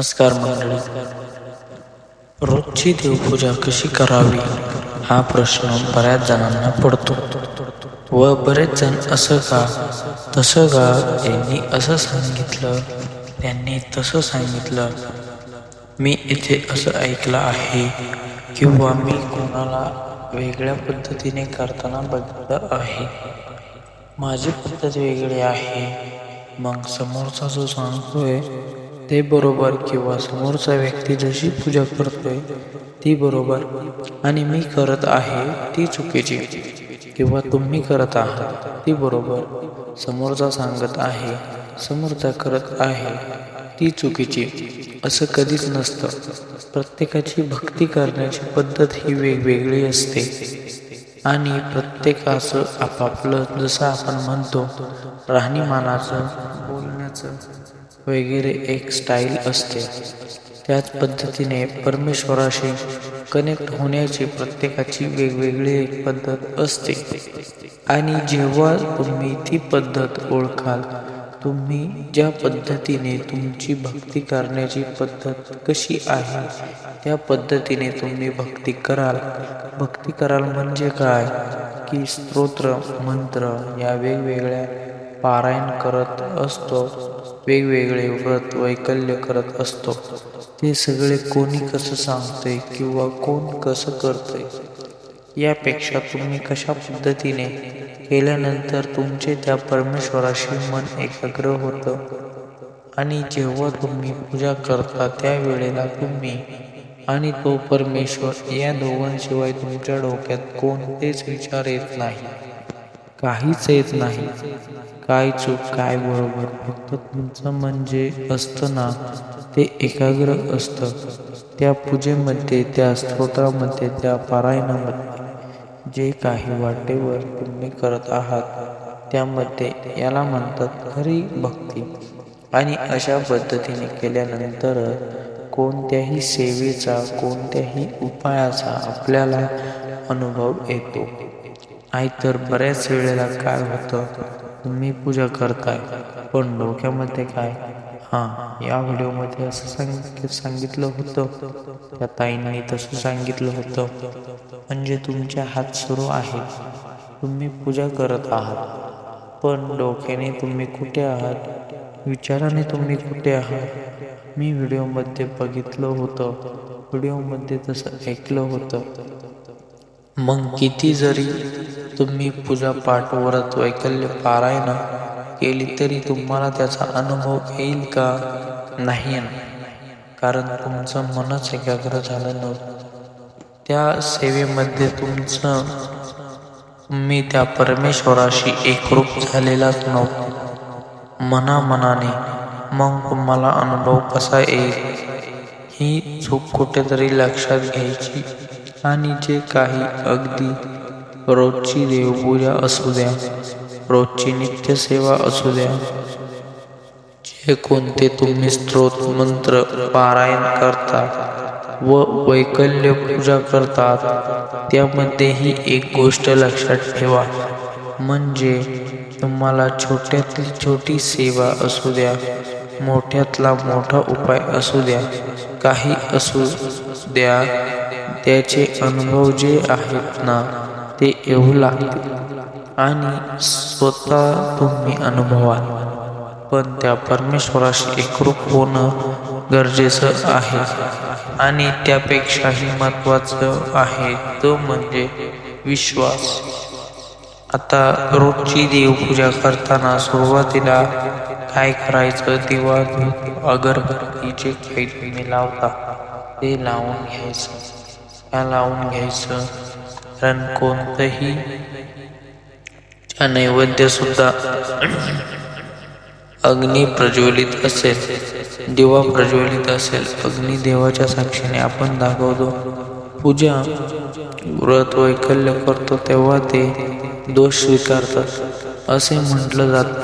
नमस्कार मंडळी. रोजची देवपूजा कशी करावी हा प्रश्न बऱ्याच जणांना पडतो व बरेच जण असं का तसं का यांनी असं सांगितलं त्यांनी तसं सांगितलं. मी इथे असं ऐकलं आहे किंवा मी कोणाला वेगळ्या पद्धतीने करताना बघितलं आहे. माझी पद्धत वेगळी आहे. मग समोरचा जो सांगतोय ते बरोबर किंवा समोरचा व्यक्ती जशी पूजा करतोय ती बरोबर. आणि मी करत आहे ती चुकीची. किंवा तुम्ही करत आहात ती बरोबर. समोरचा सांगत आहे समोरचा करत आहे ती चुकीची. असं कधीच नसतं. प्रत्येकाची भक्ती करण्याची पद्धत ही वेगवेगळी असते. आणि प्रत्येकाचं आपापलं जसं आपण म्हणतो राहणीमानाचं बोलण्याचं वगैरे एक स्टाईल असते. त्याच पद्धतीने परमेश्वराशी कनेक्ट होण्याची प्रत्येकाची वेगवेगळी एक पद्धत असते. आणि जेव्हा तुम्ही ती पद्धत ओळखाल तुम्ही ज्या पद्धतीने तुमची भक्ती करण्याची पद्धत कशी आहे त्या पद्धतीने तुम्ही भक्ती कराल. भक्ती कराल म्हणजे काय? की स्तोत्र मंत्र या वेगवेगळ्या पारायण करत असतो. वेगवेगळे व्रत वैकल्य करत असतो. ते सगळे कोणी कसं सांगतंय किंवा कोण कसं करतंय यापेक्षा तुम्ही कशा पद्धतीने केल्यानंतर तुमचे त्या परमेश्वराशी मन एकाग्र होतं? आणि जेव्हा तुम्ही पूजा करता त्यावेळेला तुम्ही आणि तो परमेश्वर या दोघांशिवाय तुमच्या डोक्यात कोणतेच विचार येत नाही. काहीच येत नाही. काय चूक काय बरोबर फक्त तुमचं म्हणजे असतं ना ते एकाग्र असतं. त्या पूजेमध्ये त्या स्तोत्रामध्ये त्या पारायणामध्ये जे काही वाटेवर तुम्ही करत आहात त्यामध्ये याला म्हणतात खरी भक्ती. आणि अशा पद्धतीने केल्यानंतर कोणत्याही सेवेचा कोणत्याही उपायाचा आपल्याला अनुभव येतो. नाहीतर बऱ्याच वेळेला काय होतं? तुम्ही पूजा करताय पण डोक्यामध्ये काय? हां या व्हिडिओमध्ये असं सांग सांगितलं होतं. त्या ताईंनी तसं सांगितलं होतं. म्हणजे तुमच्या हात सुरू आहेत. तुम्ही पूजा करत आहात. पण डोक्याने तुम्ही कुठे आहात? विचाराने तुम्ही कुठे आहात? मी व्हिडिओमध्ये बघितलं होतं. व्हिडिओमध्ये तसं ऐकलं होतं. मग किती जरी तुम्ही पूजा पाठ व्रत वैकल्य पारायण केली तरी तुम्हाला त्याचा अनुभव येईल का? नाही कारण तुमचं मनच एकाग्र झालं नव्हतं. त्या सेवेमध्ये तुमचं मी त्या परमेश्वराशी एकरूप झालेलाच नव्हतं. मनामनाने मग तुम्हाला अनुभव कसा येईल? ही चूक कुठेतरी लक्षात घ्यायची आणि जे काही अगदी रोजची देवपूजा असू द्या रोजची नित्यसेवा असू द्या. जे कोणते तुम्ही स्त्रोत मंत्र पारायण करता व वैकल्य पूजा करतात त्यामध्येही एक गोष्ट लक्षात ठेवा. म्हणजे तुम्हाला छोट्यातली छोटी सेवा असू द्या मोठ्यातला मोठा उपाय असू द्या काही असू द्या त्याचे अनुभव जे आहेत ना ते येऊ लागते आणि स्वतः तुम्ही अनुभवाल पण त्या परमेश्वराशी एकरूप होणं गरजेचं आहे. आणि त्यापेक्षाही महत्वाचं आहे तो म्हणजे विश्वास. आता रोजची देवपूजा करताना सुरुवातीला काय करायचं दिवा अगरबत्ती जे काही तुम्ही लावता. ते लावून घ्यायचं. त्या लावून घ्यायचं. कारण कोणतंही नैवेद्य सुद्धा अग्नी प्रज्वलित असेल दिवा प्रज्वलित असेल अग्नी देवाच्या साक्षीने आपण दाखवतो. पूजा व्रत वैकल्य करतो तेव्हा ते दोष स्वीकारतात असे म्हटलं जात.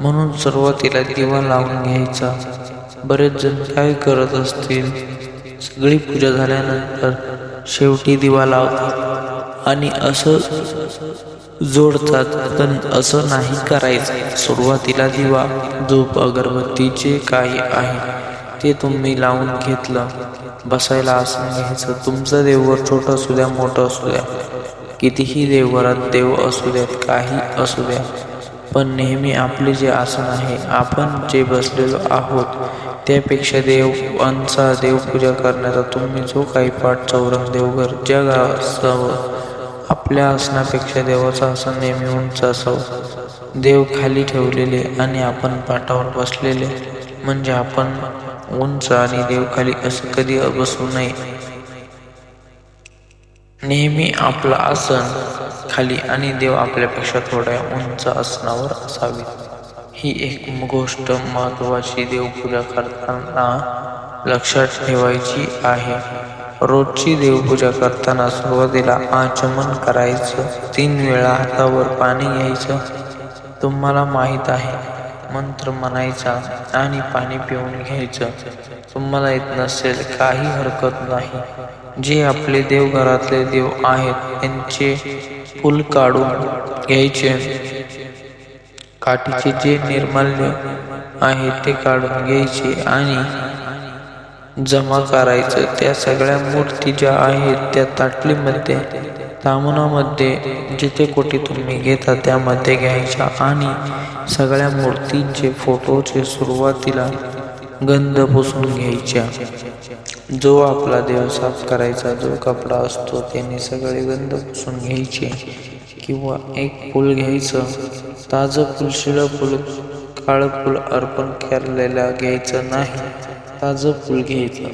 म्हणून सुरुवातीला दिवा लावून घ्यायचा. बरेच जण काय करत असतील? सगळी पूजा झाल्यानंतर शेवटी दिवा लावतात. आणि असं जोडतात पण असं नाही करायचं. सुरुवातीला दिवा धूप अगरबत्ती जे काही आहे ते तुम्ही लावून घेतलं. बसायला आसन घ्यायचं तुमचं देवघर छोटं असू द्या मोठं असू द्या. कितीही देवघरात देव असू द्यात काही असू द्या. पण नेहमी आपले जे आसन आहे आपण जे बसलेलो आहोत त्यापेक्षा देवांचा देवपूजा करण्याचा तुम्ही जो काही पाठ चौरंग देवघर ज्या गावासह आपल्या आसनापेक्षा देवाचं आसन नेहमी उंच असावं. देव खाली ठेवलेले आणि आपण पाठावर बसलेले. म्हणजे आपण उंच आणि देव खाली असं कधी बसू नये. नेहमी आपलं आसन खाली आणि देव आपल्यापेक्षा थोड्या उंच आसनावर असावे. ही एक गोष्ट महत्वाची देवपूजा करताना लक्षात ठेवायची आहे. रोजची देवपूजा करताना सुरुवातीला आचमन करायचं. तीन वेळा हातावर पाणी घ्यायचं. तुम्हाला माहीत आहे मंत्र म्हणायचा आणि पाणी पिऊन घ्यायचं. तुम्हाला येत नसेल काही हरकत नाही. जे आपले देवघरातले देव आहेत त्यांचे फुल काढून घ्यायचे. काठीचे जे निर्माल्य आहे ते काढून घ्यायचे आणि जमा करायचं. त्या सगळ्या मूर्ती ज्या आहेत त्या ताटलीमध्ये तामनामध्ये जिथे कुठे तुम्ही घेता त्यामध्ये घ्यायच्या. आणि सगळ्या मूर्तींचे फोटोचे सुरुवातीला गंध पुसून घ्यायच्या. जो आपला देव साफ करायचा जो कपडा असतो त्याने सगळे गंध पुसून घ्यायचे. किंवा एक फूल घ्यायचं ताजं फुल शिळं फुल काळं फुल अर्पण केलेल्या घ्यायचं नाही ताजं फूल घ्यायचं.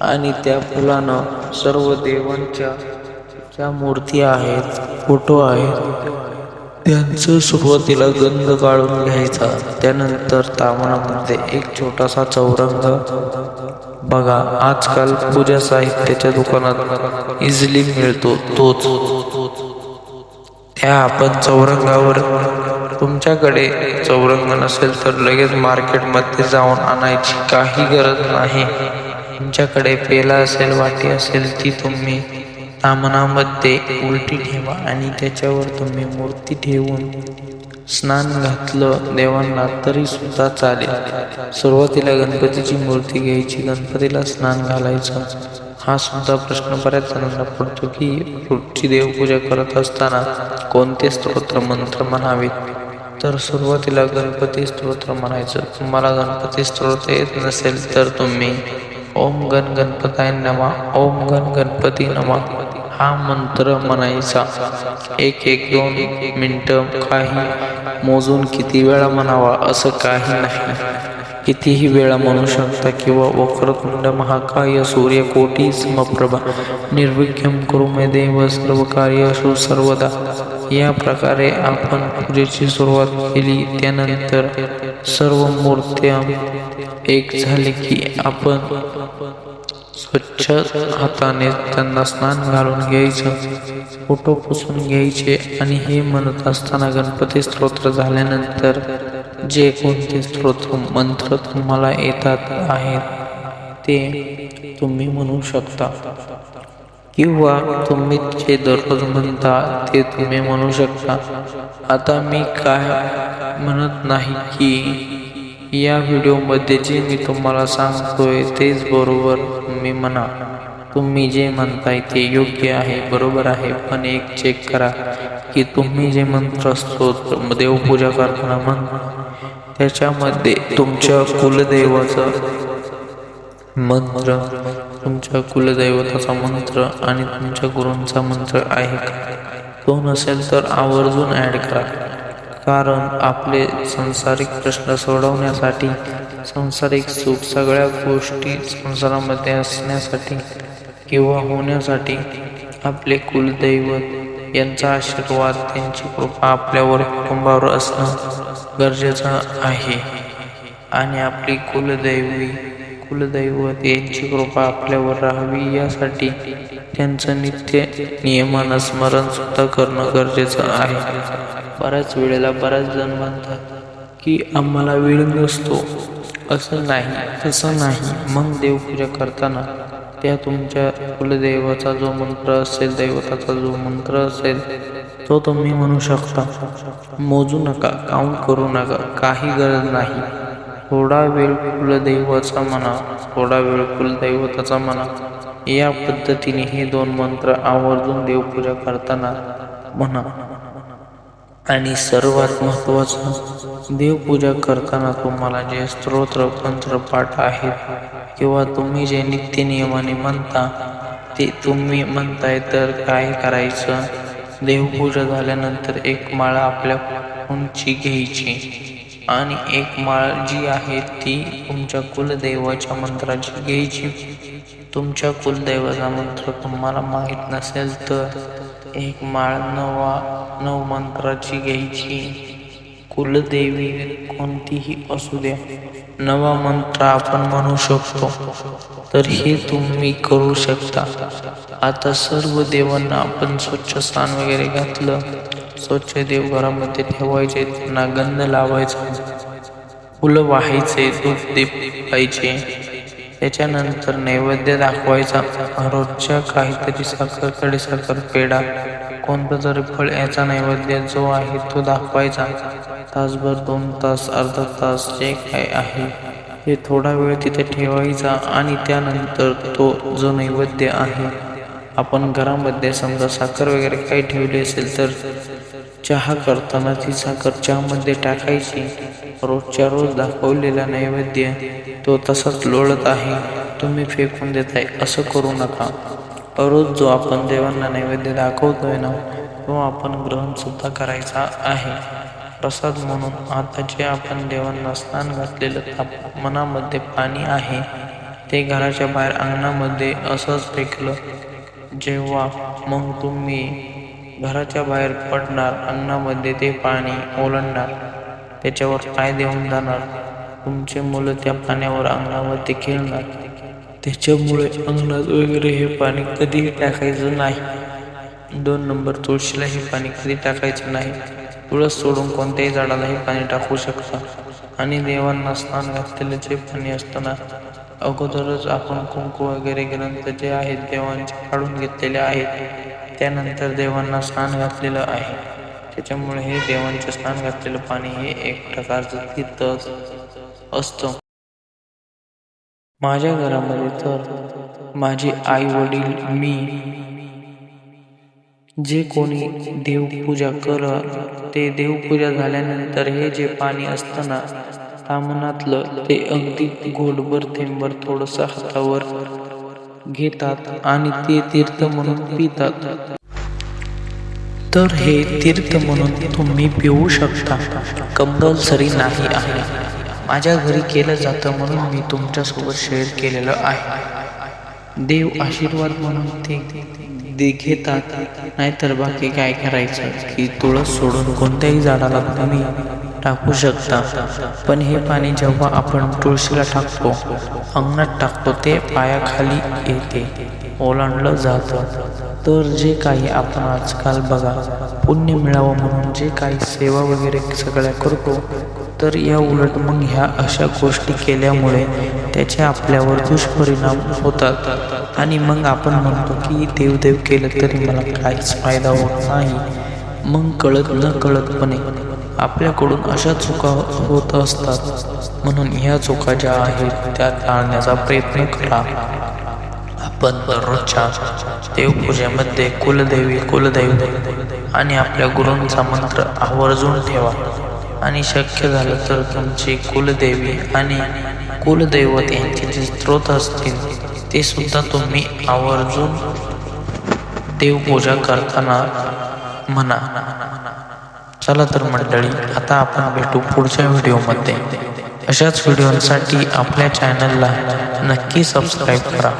आणि त्या फुलानं सर्व देवांच्या ज्या मूर्ती आहेत फोटो आहेत त्यांचं सुरुवातीला गंध काढून घ्यायचा. त्यानंतर तामणामध्ये एक छोटासा चौरंग. बघा आजकाल पूजा साहित्याच्या दुकानात इझिली मिळतो तोच. त्या आपण चौरंगावर तुमच्याकडे चौरंग नसेल तर लगेच मार्केटमध्ये जाऊन आणायची काही गरज नाही. तुमच्याकडे पेला असेल वाटी असेल ती तुम्ही तामनामध्ये उलटी ठेवा आणि त्याच्यावर तुम्ही मूर्ती ठेवून स्नान घातलं देवांना तरी सुद्धा चालेल. सुरुवातीला गणपतीची मूर्ती घ्यायची गणपतीला स्नान घालायचं. हा सुद्धा प्रश्न बऱ्याच जणांना पडतो की रोजची देवपूजा करत असताना कोणते स्तोत्र मंत्र म्हणावेत? तर सुरुवातीला गणपती स्तोत्र म्हणायचं. तुम्हाला गणपती स्तोत्र येत नसेल तर तुम्ही ओम गण गणपताय नमा ओम गण गणपती नमा हा मंत्र म्हणायचा. एक एक दोन मिनटं काही मोजून किती वेळा म्हणावा असं काही नाही. कितीही वेळा म्हणू शकता किंवा वक्रतुंड महाकाय सूर्य कोटी समप्रभा. निर्विघ्यम करू मे देव सर्व कार्य सर्वदा. या प्रकारे आपण पूजेची सुरुवात केली. त्यानंतर सर्व मूर्त्या एक झाले की आपण स्वच्छ हाताने त्यांना स्नान घालून घ्यायचं फोटो पुसून घ्यायचे आणि हे म्हणत असताना गणपती स्तोत्र झाल्यानंतर जे कोणते स्तोत्र मंत्र तुम्हाला येतात आहेत ते तुम्ही म्हणू शकता. किंवा तुम्ही जे दररोज म्हणता ते तुम्ही म्हणू शकता. आता मी काय म्हणत नाही की या व्हिडिओमध्ये जे मी तुम्हाला सांगतोय तेच बरोबर तुम्ही म्हणा. तुम्ही जे म्हणताय ते योग्य आहे बरोबर आहे पण एक चेक करा की तुम्ही जे मंत्र असतो देवपूजा करताना म्हण त्याच्यामध्ये तुमच्या कुलदैवाचं मंत्र तुमच्या कुलदैवताचा मंत्र आणि तुमच्या गुरूंचा मंत्र आहे का? तो नसेल तर आवर्जून ॲड करा. कारण आपले संसारिक प्रश्न सोडवण्यासाठी संसारिक सुख सगळ्या गोष्टी संसारामध्ये असण्यासाठी किंवा होण्यासाठी आपले कुलदैवत यांचा आशीर्वाद त्यांची कृपा आपल्यावर कुटुंबावर असणं गरजेचं आहे. आणि आपली कुलदैवी कुलदैवत यांची कृपा आपल्यावर राहावी यासाठी त्यांचं नित्य नियमानं स्मरण सुद्धा करणं गरजेचं आहे. बऱ्याच वेळेला बऱ्याच जण म्हणतात की आम्हाला वेळ नसतो. असं नाही तसं नाही. मग देवपूजा करताना त्या तुमच्या कुलदैवाचा जो मंत्र असेल दैवताचा जो मंत्र असेल तो तुम्ही म्हणू शकता. मोजू नका काउंट करू नका काही गरज नाही. थोडा वेळ कुलदैवाचा म्हणा थोडा वेळ कुलदैवताचा म्हणा या पद्धतीने हे दोन मंत्र आवर्जून देवपूजा करताना म्हणा. आणि सर्वात महत्वाचं देवपूजा करताना तुम्हाला जे स्तोत्र मंत्र पाठ आहेत किंवा तुम्ही जे नित्यनियमाने म्हणता ते तुम्ही म्हणताय तर काय करायचं? देवपूजा झाल्यानंतर एक माळा आपल्या उंची घ्यायची. आणि एक माळ जी आहे ती तुमच्या कुलदैवाच्या मंत्राची घ्यायची. तुमच्या कुलदैवाचा मंत्र तुम्हाला माहीत नसेल तर एक माळ नवा नऊ मंत्राची घ्यायची. कुलदेवी कोणतीही असू द्या नवा मंत्र आपण म्हणू शकतो. तर हे तुम्ही करू शकता. आता सर्व देवांना आपण स्वच्छ स्नान वगैरे घातलं. स्वच्छ देव घरामध्ये ठेवायचे त्यांना गंध लावायचा. फुलं वाहायचे दूध दे पाहिजे त्याच्यानंतर नैवेद्य दाखवायचा. रोजच्या काहीतरी साखर साखर पेढा कोणतं तरी फळ याचा नैवेद्य जो आहे तो दाखवायचा. तासभर दोन तास अर्धा तास जे काय आहे ते थोडा वेळ तिथे ठेवायचा आणि त्यानंतर तो जो नैवेद्य आहे आपण घरामध्ये समजा साखर वगैरे काही ठेवली असेल तर चहा करताना ती साखर चहामध्ये टाकायची. रोजच्या रोज दाखवलेला नैवेद्य तो तसाच लोळत आहे. तुम्ही फेकून देताय. असं करू नका. रोज जो आपण देवांना नैवेद्य दाखवतोय ना तो आपण ग्रहणसुद्धा करायचा आहे. प्रसाद म्हणून आता जे आपण देवांना स्नान घातलेलं ताप मनामध्ये पाणी आहे ते घराच्या बाहेर अंगणामध्ये असंच फेकलं जेव्हा मग तुम्ही घराच्या बाहेर पडणार अंगणामध्ये ते पाणी ओलांडणार त्याच्यावर पाय देऊन जाणार तुमचे मुलं त्या पाण्यावर अंगणामध्ये खेळणार. त्याच्यामुळे अंगणात वगैरे हे पाणी कधीही टाकायचं नाही. दोन नंबर तुळशीला हे पाणी कधी टाकायचं नाही. तुळस सोडून कोणत्याही झाडाला हे पाणी टाकू शकता. आणि देवांना स्नान घातलेले जे पाणी असताना अगोदरच आपण कुंकू वगैरे ग्रंथ जे आहेत देवांचे काढून घेतलेले आहेत. त्यानंतर देवांना स्नान घातलेलं आहे. त्याच्यामुळे हे देवांचे स्नान घातलेलं पाणी हे एक प्रकारचं तीर्थ असतं. माझ्या घरामध्ये तर माझे आई वडील मी जे कोणी देवपूजा कर ते देवपूजा झाल्यानंतर हे जे पाणी असतं ना तामनातलं ते अगदी घोलभर थेंबर थोडस हातावर घेतात आणि ते तीर्थ म्हणून पितात. तर हे तीर्थ म्हणून तुम्ही पिऊ शकता. कंपल्सरी नाही आहे. माझ्या घरी केलं जातं म्हणून मी तुमच्यासोबत शेअर केलेलं आहे. देव आशीर्वाद म्हणून ते घेतात. नाहीतर बाकी काय करायचं? की तुळस सोडून कोणत्याही झाडाला तुम्ही टाकू शकता. पण हे पाणी जेव्हा आपण तुळशीला टाकतो अंगणात टाकतो ते पायाखाली येते. ओलांडलं जातं. तर जे काही आपण आजकाल बघा पुण्य मिळावं म्हणून जे काही सेवा वगैरे सगळ्या करतो तर या उलट मग ह्या अशा गोष्टी केल्यामुळे त्याचे आपल्यावर दुष्परिणाम होतात. आणि मग आपण म्हणतो की देवदेव केलं तरी मला काहीच फायदा होत नाही. मग कळत न कळतपणे आपल्याकडून अशा चुका होत असतात. म्हणून ह्या चुका ज्या आहेत त्या टाळण्याचा प्रयत्न करा. आपण दररोजच्या देवपूजेमध्ये कुलदेवी कुलदैव आणि आपल्या गुरूंचा मंत्र आवर्जून ठेवा. आणि शक्य झालं तर तुमची कुलदेवी आणि कुलदैवत यांचे जे स्त्रोत असतील ते सुद्धा तुम्ही आवर्जून देवपूजा करताना म्हणा. चला तर मंडळी आता आपण भेटू पुढच्या व्हिडिओमध्ये. अशाच व्हिडिओसाठी आपल्या चॅनलला नक्की सबस्क्राईब करा.